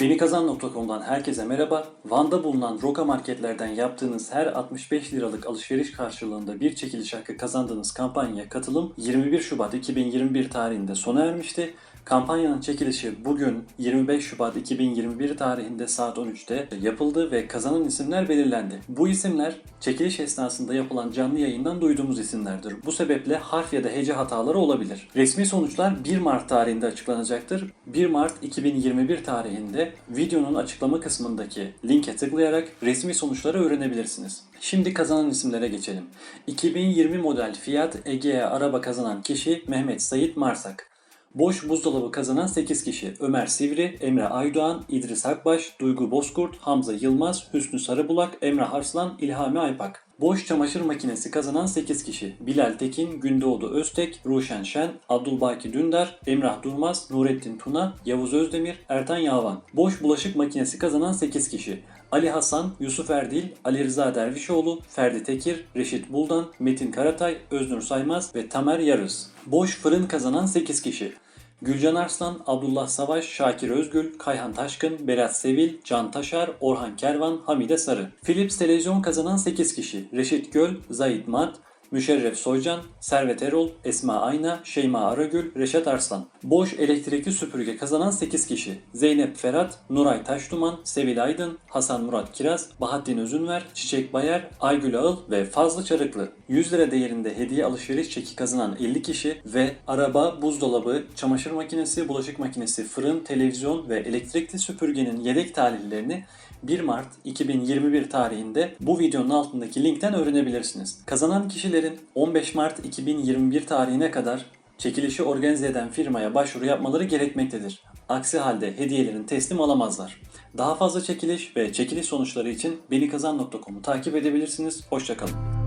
Benikazan.com'dan herkese merhaba. Van'da bulunan Roka marketlerden yaptığınız her 65 liralık alışveriş karşılığında bir çekiliş hakkı kazandığınız kampanyaya katılım 21 Şubat 2021 tarihinde sona ermişti. Kampanyanın çekilişi bugün 25 Şubat 2021 tarihinde saat 13'te yapıldı ve kazanan isimler belirlendi. Bu isimler çekiliş esnasında yapılan canlı yayından duyduğumuz isimlerdir. Bu sebeple harf ya da hece hataları olabilir. Resmi sonuçlar 1 Mart tarihinde açıklanacaktır. 1 Mart 2021 tarihinde videonun açıklama kısmındaki linke tıklayarak resmi sonuçları öğrenebilirsiniz. Şimdi kazanan isimlere geçelim. 2020 model Fiat Egea araba kazanan kişi Mehmet Sait Marsak. Boş buzdolabı kazanan 8 kişi. Ömer Sivri, Emre Aydoğan, İdris Akbaş, Duygu Bozkurt, Hamza Yılmaz, Hüsnü Sarıbulak, Emre Arslan, İlhami Aypak. Boş çamaşır makinesi kazanan 8 kişi. Bilal Tekin, Gündoğdu Öztek, Ruşen Şen, Abdülbaki Dündar, Emrah Durmaz, Nurettin Tuna, Yavuz Özdemir, Ertan Yalvan. Boş bulaşık makinesi kazanan 8 kişi. Ali Hasan, Yusuf Erdil, Ali Rıza Dervişoğlu, Ferdi Tekir, Reşit Buldan, Metin Karatay, Öznur Saymaz ve Tamer Yarız. Boş fırın kazanan 8 kişi. Gülcan Arslan, Abdullah Savaş, Şakir Özgül, Kayhan Taşkın, Berat Sevil, Can Taşar, Orhan Kervan, Hamide Sarı. Philips televizyon kazanan 8 kişi. Reşit Göl, Zahit Mat, Müşerref Soycan, Servet Erol, Esma Ayna, Şeyma Aragül, Reşat Arslan. Boş elektrikli süpürge kazanan 8 kişi. Zeynep Ferhat, Nuray Taşduman, Sevil Aydın, Hasan Murat Kiraz, Bahattin Özünver, Çiçek Bayer, Aygül Ağıl ve Fazlı Çarıklı. 100 lira değerinde hediye alışveriş çeki kazanan 50 kişi ve araba, buzdolabı, çamaşır makinesi, bulaşık makinesi, fırın, televizyon ve elektrikli süpürgenin yedek talihlerini 1 Mart 2021 tarihinde bu videonun altındaki linkten öğrenebilirsiniz. Kazanan kişilerin 15 Mart 2021 tarihine kadar çekilişi organize eden firmaya başvuru yapmaları gerekmektedir. Aksi halde hediyelerini teslim alamazlar. Daha fazla çekiliş ve çekiliş sonuçları için benikazan.com'u takip edebilirsiniz. Hoşçakalın.